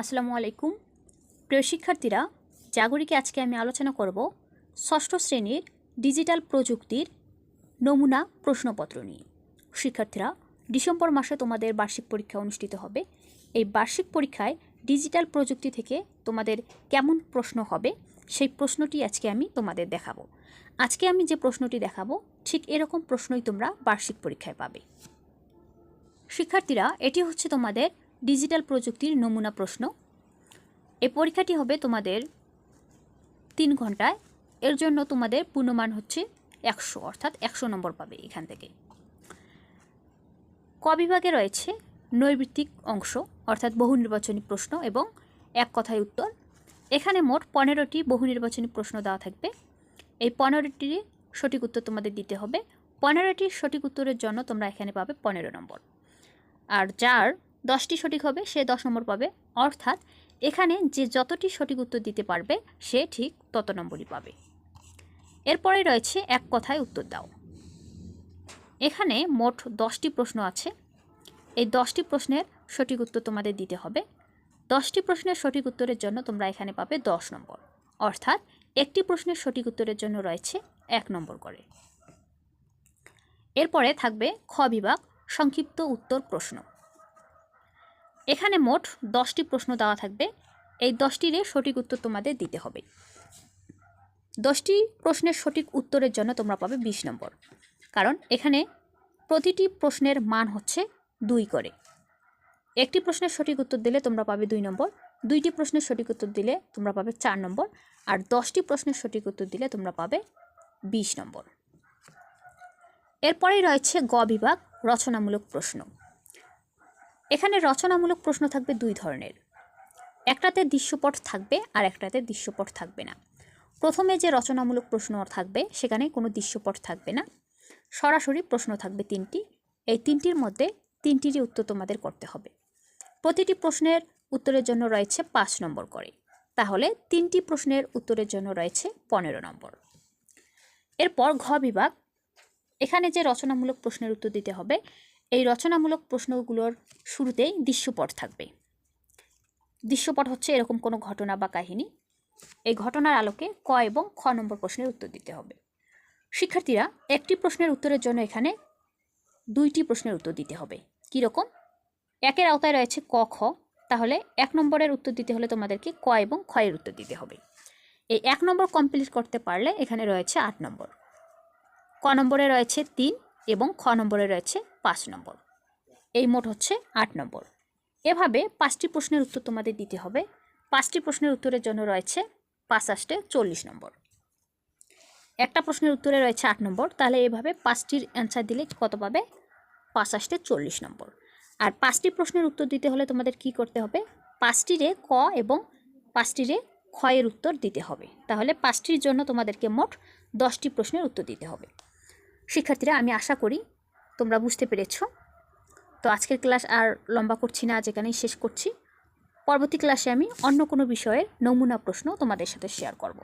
আসসালামু আলাইকুম। প্রিয় শিক্ষার্থীরা, জাগরিকে আজকে আমি আলোচনা করব ষষ্ঠ শ্রেণির ডিজিটাল প্রযুক্তির নমুনা প্রশ্নপত্র নিয়ে। শিক্ষার্থীরা, ডিসেম্বর মাসে তোমাদের বার্ষিক পরীক্ষা অনুষ্ঠিত হবে। এই বার্ষিক পরীক্ষায় ডিজিটাল প্রযুক্তি থেকে তোমাদের কেমন প্রশ্ন হবে, সেই প্রশ্নটি আজকে আমি তোমাদের দেখাবো। আজকে আমি যে প্রশ্নটি দেখাবো, ঠিক এরকম প্রশ্নই তোমরা বার্ষিক পরীক্ষায় পাবে। শিক্ষার্থীরা, এটি হচ্ছে তোমাদের ডিজিটাল প্রযুক্তির নমুনা প্রশ্ন। এই পরীক্ষাটি হবে তোমাদের তিন ঘন্টায়। এর জন্য তোমাদের পূর্ণমান হচ্ছে একশো, অর্থাৎ একশো নম্বর পাবে এখান থেকে। ক বিভাগে রয়েছে নৈর্বৃত্তিক অংশ, অর্থাৎ বহু নির্বাচনী প্রশ্ন এবং এক কথায় উত্তর। এখানে মোট পনেরোটি বহু নির্বাচনী প্রশ্ন দেওয়া থাকবে। এই পনেরোটির সঠিক উত্তর তোমাদের দিতে হবে। পনেরোটির সঠিক উত্তরের জন্য তোমরা এখানে পাবে পনেরো নম্বর। আর যার দশটি সঠিক হবে, সে দশ নম্বর পাবে। অর্থাৎ এখানে যে যতটি সঠিক উত্তর দিতে পারবে, সে ঠিক তত নম্বরই পাবে। এরপরে রয়েছে এক কথায় উত্তর দাও। এখানে মোট দশটি প্রশ্ন আছে। এই দশটি প্রশ্নের সঠিক উত্তর তোমাদের দিতে হবে। দশটি প্রশ্নের সঠিক উত্তরের জন্য তোমরা এখানে পাবে দশ নম্বর। অর্থাৎ একটি প্রশ্নের সঠিক উত্তরের জন্য রয়েছে এক নম্বর করে। এরপরে থাকবে খ বিভাগ, সংক্ষিপ্ত উত্তর প্রশ্ন। এখানে মোট দশটি প্রশ্ন দেওয়া থাকবে। এই দশটিরে সঠিক উত্তর তোমাদের দিতে হবে। দশটি প্রশ্নের সঠিক উত্তরের জন্য তোমরা পাবে বিশ নম্বর। কারণ এখানে প্রতিটি প্রশ্নের মান হচ্ছে দুই করে। একটি প্রশ্নের সঠিক উত্তর দিলে তোমরা পাবে দুই নম্বর, দুইটি প্রশ্নের সঠিক উত্তর দিলে তোমরা পাবে চার নম্বর, আর দশটি প্রশ্নের সঠিক উত্তর দিলে তোমরা পাবে বিশ নম্বর। এরপরেই রয়েছে গ বিভাগ, রচনামূলক প্রশ্ন। এখানে রচনামূলক প্রশ্ন থাকবে দুই ধরনের। একটাতে দৃশ্যপট থাকবে আর একটাতে দৃশ্যপট থাকবে না। প্রথমে যে রচনামূলক প্রশ্ন থাকবে, সেখানে কোনো দৃশ্যপট থাকবে না। সরাসরি প্রশ্ন থাকবে তিনটি। এই তিনটির মধ্যে তিনটিরই উত্তর তোমাদের করতে হবে। প্রতিটি প্রশ্নের উত্তরের জন্য রয়েছে পাঁচ নম্বর করে। তাহলে তিনটি প্রশ্নের উত্তরের জন্য রয়েছে পনেরো নম্বর। এরপর ঘ বিভাগ। এখানে যে রচনামূলক প্রশ্নের উত্তর দিতে হবে এই রচনামূলক প্রশ্নগুলোর শুরুতেই দৃশ্যপট থাকবে। দৃশ্যপট হচ্ছে এরকম কোনো ঘটনা বা কাহিনী। এই ঘটনার আলোকে ক এবং খ নম্বর প্রশ্নের উত্তর দিতে হবে। শিক্ষার্থীরা, একটি প্রশ্নের উত্তরের জন্য এখানে দুইটি প্রশ্নের উত্তর দিতে হবে। কীরকম একের আওতায় রয়েছে ক, খ। তাহলে এক নম্বরের উত্তর দিতে হলে তোমাদেরকে ক এবং এর উত্তর দিতে হবে। এই এক নম্বর কমপ্লিট করতে পারলে এখানে রয়েছে আট নম্বর। ক নম্বরে রয়েছে তিন এবং খ নম্বরে রয়েছে পাঁচ নম্বর। এই মোট হচ্ছে আট নম্বর। এভাবে পাঁচটি প্রশ্নের উত্তর তোমাদের দিতে হবে। পাঁচটি প্রশ্নের উত্তরের জন্য রয়েছে পাঁচ আষ্টে চল্লিশ নম্বর। একটা প্রশ্নের উত্তরে রয়েছে আট নম্বর, তাহলে এভাবে পাঁচটির অ্যান্সার দিলে কত পাবে? পাঁচ আষ্টে চল্লিশ নম্বর। আর পাঁচটি প্রশ্নের উত্তর দিতে হলে তোমাদের কি করতে হবে? পাঁচটিরে ক এবং পাঁচটিরে ক্ষয়ের উত্তর দিতে হবে। তাহলে পাঁচটির জন্য তোমাদেরকে মোট দশটি প্রশ্নের উত্তর দিতে হবে। শিক্ষার্থীরা, আমি আশা করি তোমরা বুঝতে পেরেছ। তো আজকের ক্লাস আর লম্বা করছি না আজ এখানেই শেষ করছি। পরবর্তী ক্লাসে আমি অন্য কোনো বিষয়ের নমুনা প্রশ্ন তোমাদের সাথে শেয়ার করব।